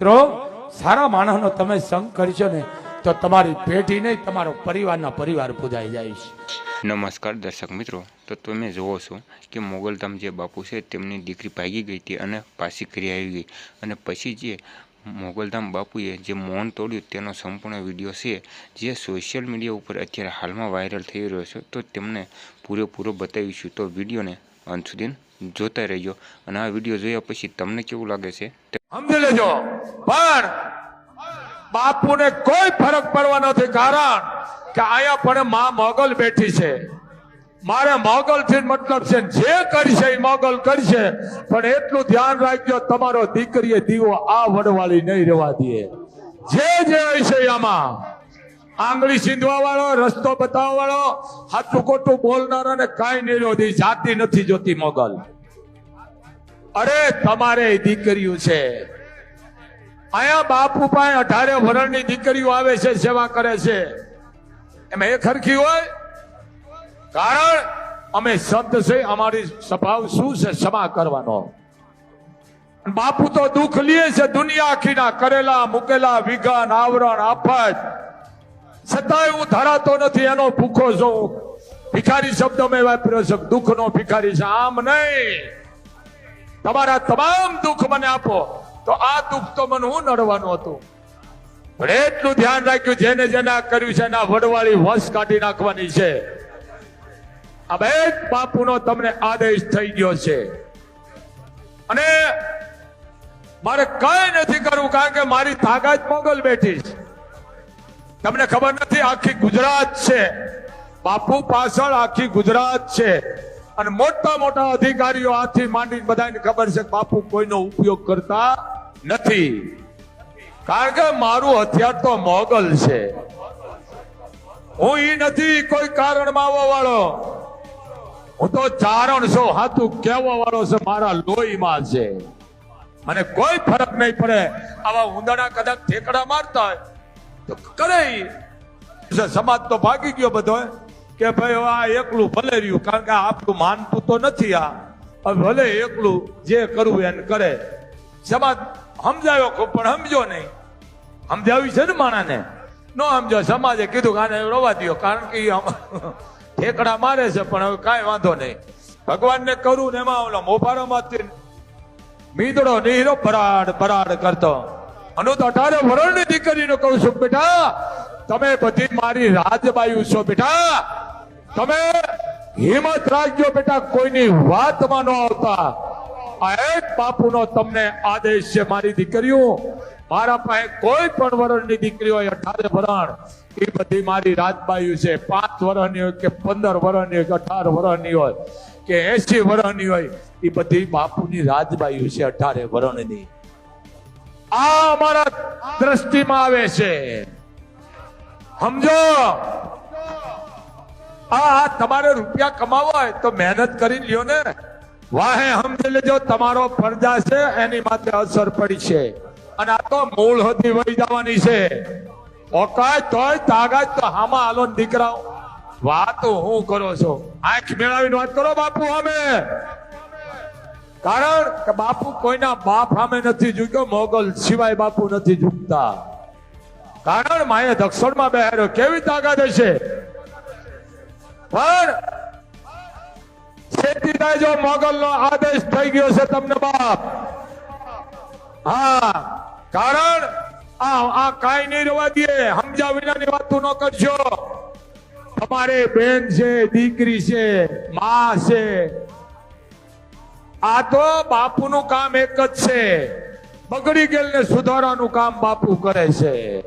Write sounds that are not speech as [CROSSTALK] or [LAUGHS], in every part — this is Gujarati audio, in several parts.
મિત્રો, સારા માણસનો તમે સંગ કરશો ને, તો તમારી પેઢી નહીં, તમારો પરિવારના પરિવાર પૂજાઈ જાય છે. નમસ્કાર દર્શક મિત્રો. તો તમે જુઓ છો કે મોગલધામ જે બાપુ છે, તેમની દીકરી ભાગી ગઈ હતી અને પાછી ઘરે આવી ગઈ. અને પછી જે મોગલધામ બાપુએ જે મૌન તોડ્યું, તેનો સંપૂર્ણ વીડિયો છે, જે સોશિયલ મીડિયા ઉપર અત્યારે હાલમાં વાયરલ થઈ રહ્યો છે, તો તેમને પૂરેપૂરો બતાવીશું. તો વિડીયોને અંત સુધી જોતા રહેજો. અને આ વીડિયો જોયા પછી તમને કેવું લાગે છે સમજી લેજો. પણ બાપુને કોઈ ફરક પડવા નથી કારણ કે અહીંયા પણ માં મોગલ બેઠી છે. મારે મોગલ થી મતલબ છે જે કરશે એ મોગલ કરશે. પણ એટલું ધ્યાન રાખજો, તમારો દીકરીએ દીવો આ વડવાળી નહીં રહેવા દે. જે જે હશે આમાં આંગળી સીંધવા વાળો રસ્તો બતાવવા વાળો હાથું ખોટું બોલનારાને કાંઈ નહીં જોતી જાતિ નથી જોતી મોગલ. અરે, તમારે દીકરીઓ છે. અહીંયા બાપુ પાસે અઢારે વરણની દીકરીઓ આવે છે, સેવા કરે છે. એમાં એ ખરખી હોય? કારણ, અમે સંત છે, અમારી સ્વભાવ શું છે, ક્ષમા કરવાનો. બાપુ તો દુઃખ લે છે, દુનિયા આખીના કરેલા, મૂકેલા, વિઘન, આવરણ, આફત. છતાંય હું ધરાતો નથી, એનો ભૂખો છું ભિખારી શબ્દ મેં વાપર્યો છે, દુઃખનો ભિખારી છે. આમ નહીં. તમારા તમામ દુઃખ મને આપો. તો આ દુઃખ તો મને હું નડવાનું હતું? પણ એટલું ધ્યાન રાખ્યું, જેને જેને કર્યું છે, એના વડવાળી વશ કાઢી નાખવાની છે. આ બે બાપુનો તમને આદેશ થઈ ગયો છે. અને મારે કઈ નથી કરવું, કારણ કે મારી તાકાત મોગલ બેઠી છે. તમને ખબર નથી, આખી ગુજરાત છે. બાપુ પાછળ આખી ગુજરાત છે. અને મોટા મોટા અધિકારીઓ આથી માંડી બધાને ખબર છે બાપુ કોઈનો ઉપયોગ કરતા નથી. કારણ કે મારું હથિયાર તો મોગલ છે. હું ઈ નથી, કોઈ કારણમાં આવવા વાળો. હું તો ચારણ છું, હાથું કહેવા વાળો છે, મારા લોહીમાં છે. મને કોઈ ફરક નહીં પડે. આવા ઊંદાણા કદાચ ઠેકડા મારતા હોય. તો કરે. સમાજ તો ભાગી ગયો બધો કે ભાઈ આ એકલું ભલે રહ્યું, કારણ કે આપણું માનતું તો નથી આ. ભલે એકલું જે કરવું એને કરે. સમાજ સમજાયો ખૂબ, પણ સમજો નહીં. સમજાવ્યું છે ને માણાને? નો સમજો સમાજે કીધું કે આને રવા દ્યો, કારણ કે [LAUGHS] ઠેકડા મારે છે, પણ હવે કાંઈ વાંધો નહીં. ભગવાનને કરું ને એમાં ઓલા મોભારામાંથી મીંદડો નીરો બરાડ બરાડ કરતો. અનુ તો અઢારે વરણની દીકરીને કહું છું, બેટા, તમે બધી મારી રાજબાયુ છો, બેટા. તમે હિંમત રાખજો, બેટા, કોઈની વાતમાં ન આવતા. આ એક બાપુનો તમને આદેશ છે, મારી દીકરીઓ. મારા પાસે કોઈ પણ વરણની દીકરી હોય, અઢારે વરણ, એ બધી મારી રાજબાયુ છે. પાંચ વરણની હોય કે પંદર વરણની હોય કે અઢાર વરણની હોય કે એસી વરણની હોય, એ બધી બાપુની રાજબાયુ છે, અઢારે વરણની. આ અમારા દ્રષ્ટિમાં આવે છે. સમજો? આ તમારે રૂપિયા કમાવા હોય તો મહેનત કરી લ્યો ને. વાહે સમજી લેજો, તમારો ફરજા છે, એની માથે અસર પડી છે. અને આ તો મૂળ હતી, વહી જવાની છે. ઓકાય તોય તાગાત તો હામાં હાલો દીકરાઓ. વાત હું કરો છો? આંખ મેળાવીને વાત કરો બાપુ, અમે. કારણ કે બાપુ કોઈના બાપ સામે નથી ઝૂક્યો, મોગલ સિવાય બાપુ નથી ઝૂકતા. કારણ માએ દક્ષિણમાં બેહાર્યો, કેવી તાકાત હશે? પણ શેઠીદાય જો મોગલનો આદેશ થઈ ગયો છે તમને બાપ. હા, કારણ આ આ કાંઈ નહીં રવા દે સમજા વિનાની વાતો ન કરશો. તમારે બેન છે, દીકરી છે, મા છે આ તો બાપુનું કામ એક જ છે. બગડી ગયેલને સુધારવાનું કામ બાપુ કરે છે.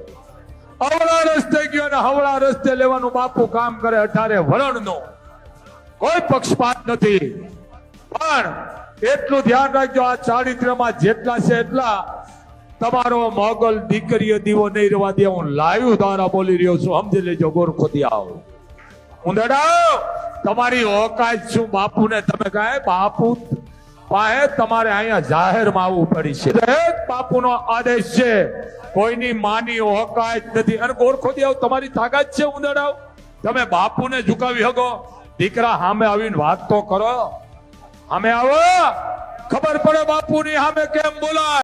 અવળા રસ્તે ગયો ને હવળા રસ્તે લેવાનું બાપુ કામ કરે અઢારે વરણનું. કોઈ પક્ષપાત નથી. પણ એટલું ધ્યાન રાખજો, આ ચારિત્ર્યમાં જેટલા છે એટલા. તમારો મોગલ દીકરીઓ દીવો નહીં રહેવા દે, હું લાઈવ દ્વારા બોલી રહ્યો છું. સમજી લેજો, ગોરખોથી આવો. ઉંદડા તમારી ઓકાત છું બાપુને. તમે કહે બાપુ પાસે તમારે અહીંયા જાહેરમાં આવવું પડી છે. દરેક બાપુનો આદેશ છે. કોઈની માની ઓકાત નથી. અને ગોરખોથી આવ તમારી તાકાત છે ઉંદડાવ તમે બાપુને ઝુકાવી શકો દીકરા સામે આવીને વાત તો કરો. સામે આવો. ખબર પડે બાપુની સામે કેમ બોલાય.